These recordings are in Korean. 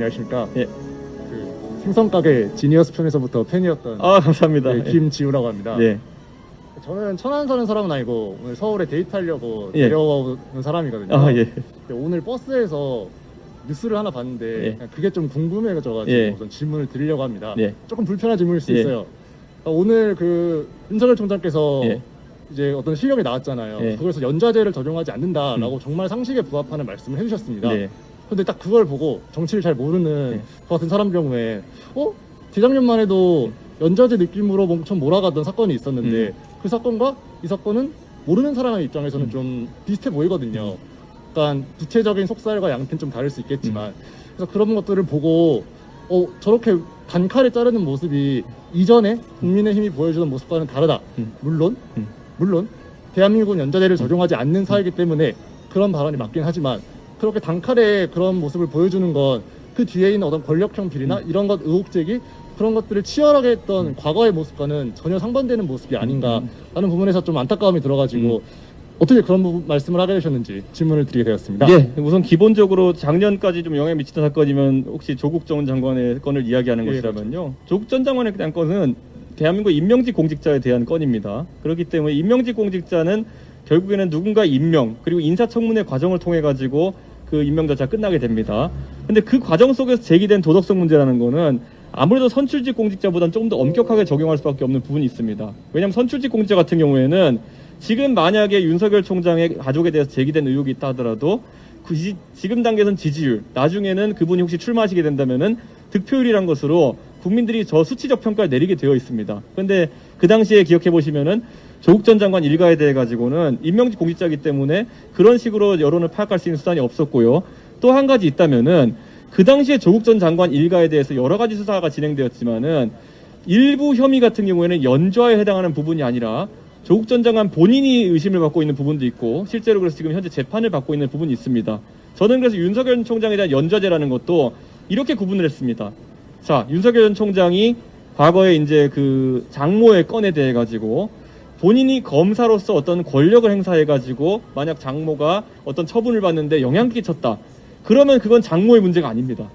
안녕하십니까. 예. 그 생선 가게 지니어스 편에서부터 팬이었던 아 감사합니다. 네, 김지우라고 합니다. 예. 저는 천안 사는 사람은 아니고 오늘 서울에 데이트하려고 예. 내려오는 사람이거든요. 아 예. 근데 오늘 버스에서 뉴스를 하나 봤는데 예. 그냥 그게 좀 궁금해져가지고 예. 우선 질문을 드리려고 합니다. 예. 조금 불편한 질문일 수 예. 있어요. 아, 오늘 그 윤석열 총장께서 예. 이제 어떤 실력이 나왔잖아요. 예. 그래서 연좌제를 적용하지 않는다라고 정말 상식에 부합하는 말씀을 해주셨습니다. 네. 근데 딱 그걸 보고 정치를 잘 모르는 네. 저 같은 사람 경우에 어 재작년만 해도 연좌제 느낌으로 엄청 몰아가던 사건이 있었는데 음. 그 사건과 이 사건은 모르는 사람의 입장에서는 음. 좀 비슷해 보이거든요. 약간 구체적인 속살과 양태는 좀 다를 수 있겠지만 음. 그래서 그런 것들을 보고 어 저렇게 단칼에 자르는 모습이 이전에 국민의힘이 보여주던 모습과는 다르다. 음. 물론 음. 물론 대한민국은 연좌제를 적용하지 않는 사회이기 때문에 그런 발언이 맞긴 하지만 그렇게 단칼에 그런 모습을 보여주는 건그 뒤에 있는 어떤 권력형 비리나 음. 이런 것 의혹 제기 그런 것들을 치열하게 했던 과거의 모습과는 전혀 상반되는 모습이 아닌가라는 부분에서 좀 안타까움이 들어가지고 어떻게 그런 부분 말씀을 하게 되셨는지 질문을 드리게 되었습니다. 예, 우선 기본적으로 작년까지 좀 영향 미치던 사건이면 혹시 조국 전 장관의 건을 이야기하는 예, 것이라면요. 조국 전 장관에 대한 건은 대한민국 임명직 공직자에 대한 건입니다. 그렇기 때문에 임명직 공직자는 결국에는 누군가 임명 그리고 인사청문회 과정을 통해 가지고 그 임명 자체가 끝나게 됩니다. 근데 그 과정 속에서 제기된 도덕성 문제라는 거는 아무래도 선출직 공직자보다는 조금 더 엄격하게 적용할 수밖에 없는 부분이 있습니다. 왜냐하면 선출직 공직자 같은 경우에는 지금 만약에 윤석열 총장의 가족에 대해서 제기된 의혹이 있다 하더라도 그 지, 지금 단계에서는 지지율, 나중에는 그분이 혹시 출마하시게 된다면은 득표율이란 것으로 국민들이 저 수치적 평가를 내리게 되어 있습니다. 그런데 그 당시에 기억해 보시면은 조국 전 장관 일가에 대해 가지고는 임명직 공직자이기 때문에 그런 식으로 여론을 파악할 수 있는 수단이 없었고요. 또 한 가지 있다면은 그 당시에 조국 전 장관 일가에 대해서 여러 가지 수사가 진행되었지만은 일부 혐의 같은 경우에는 연좌에 해당하는 부분이 아니라 조국 전 장관 본인이 의심을 받고 있는 부분도 있고 실제로 그래서 지금 현재 재판을 받고 있는 부분이 있습니다. 저는 그래서 윤석열 총장에 대한 연좌제라는 것도 이렇게 구분을 했습니다. 자, 윤석열 전 총장이 과거에 이제 그 장모의 건에 대해 가지고 본인이 검사로서 어떤 권력을 행사해 가지고 만약 장모가 어떤 처분을 받는데 영향을 끼쳤다. 그러면 그건 장모의 문제가 아닙니다.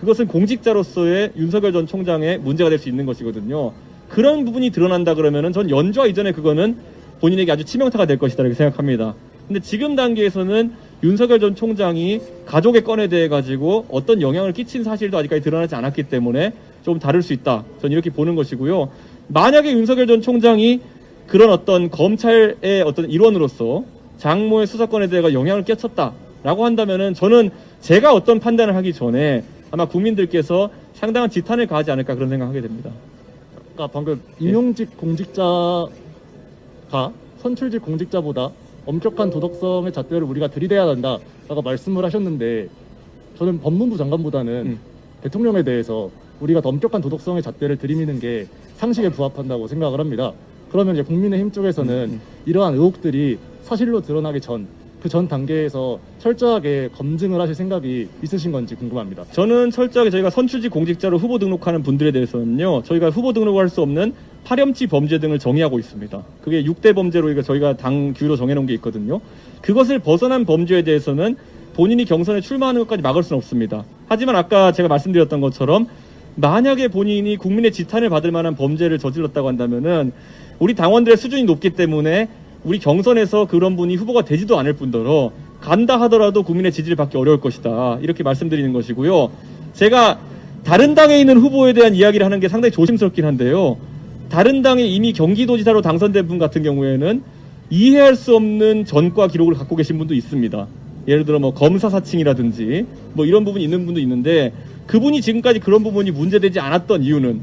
그것은 공직자로서의 윤석열 전 총장의 문제가 될 수 있는 것이거든요. 그런 부분이 드러난다 그러면은 전 연좌 이전에 그거는 본인에게 아주 치명타가 될 것이다 이렇게 생각합니다. 근데 지금 단계에서는 윤석열 전 총장이 가족의 건에 대해 가지고 어떤 영향을 끼친 사실도 아직까지 드러나지 않았기 때문에 좀 다를 수 있다. 전 이렇게 보는 것이고요. 만약에 윤석열 전 총장이 그런 어떤 검찰의 어떤 일원으로서 장모의 수사권에 대해 영향을 끼쳤다라고 한다면은 저는 제가 어떤 판단을 하기 전에 아마 국민들께서 상당한 지탄을 가하지 않을까 그런 생각하게 됩니다. 아까 방금 예. 임용직 공직자가 선출직 공직자보다 엄격한 도덕성의 잣대를 우리가 들이대야 한다라고 말씀을 하셨는데 저는 법무부 장관보다는 음. 대통령에 대해서 우리가 더 엄격한 도덕성의 잣대를 들이미는 게 상식에 부합한다고 생각을 합니다. 그러면 이제 국민의힘 쪽에서는 음, 음. 이러한 의혹들이 사실로 드러나기 전 그 전 단계에서 철저하게 검증을 하실 생각이 있으신 건지 궁금합니다. 저는 철저하게 저희가 선출직 공직자로 후보 등록하는 분들에 대해서는요, 저희가 후보 등록할 수 없는 파렴치 범죄 등을 정의하고 있습니다. 그게 6대 범죄로 저희가 당 규로 정해놓은 게 있거든요. 그것을 벗어난 범죄에 대해서는 본인이 경선에 출마하는 것까지 막을 수는 없습니다. 하지만 아까 제가 말씀드렸던 것처럼 만약에 본인이 국민의 지탄을 받을 만한 범죄를 저질렀다고 한다면은 우리 당원들의 수준이 높기 때문에 우리 경선에서 그런 분이 후보가 되지도 않을 뿐더러 간다 하더라도 국민의 지지를 받기 어려울 것이다. 이렇게 말씀드리는 것이고요. 제가 다른 당에 있는 후보에 대한 이야기를 하는 게 상당히 조심스럽긴 한데요. 다른 당에 이미 경기도지사로 당선된 분 같은 경우에는 이해할 수 없는 전과 기록을 갖고 계신 분도 있습니다. 예를 들어 뭐 검사 사칭이라든지 뭐 이런 부분이 있는 분도 있는데 그분이 지금까지 그런 부분이 문제되지 않았던 이유는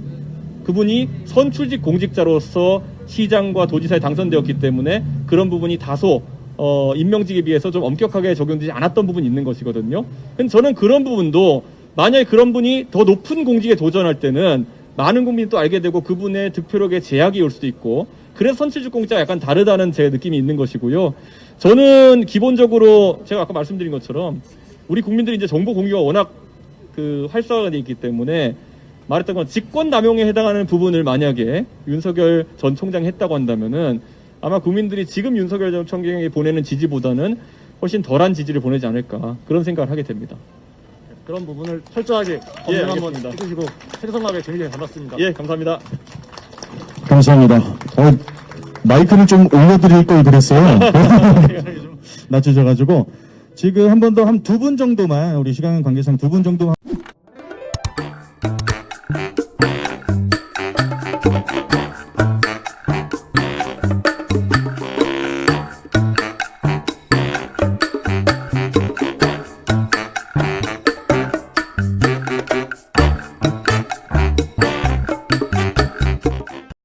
그분이 선출직 공직자로서 시장과 도지사에 당선되었기 때문에 그런 부분이 다소 어, 임명직에 비해서 좀 엄격하게 적용되지 않았던 부분이 있는 것이거든요. 근데 저는 그런 부분도 만약에 그런 분이 더 높은 공직에 도전할 때는 많은 국민이 또 알게 되고 그분의 득표력에 제약이 올 수도 있고 그래서 선출직 공직자가 약간 다르다는 제 느낌이 있는 것이고요. 저는 기본적으로 제가 아까 말씀드린 것처럼 우리 국민들이 이제 정보 공유가 워낙 그 활성화가 돼 있기 때문에 말했던 건 직권 남용에 해당하는 부분을 만약에 윤석열 전 총장이 했다고 한다면은 아마 국민들이 지금 윤석열 전 총장이 보내는 지지보다는 훨씬 덜한 지지를 보내지 않을까 그런 생각을 하게 됩니다. 그런 부분을 철저하게 예, 검증 한번 알겠습니다. 해주시고 생성하게 재밌게 담았습니다. 예, 감사합니다. 감사합니다. 어, 마이크를 좀 올려드릴 걸 그랬어요. 낮춰져가지고 지금 한 번 더 한 두 분 정도만 우리 시간 관계상 두 분 정도만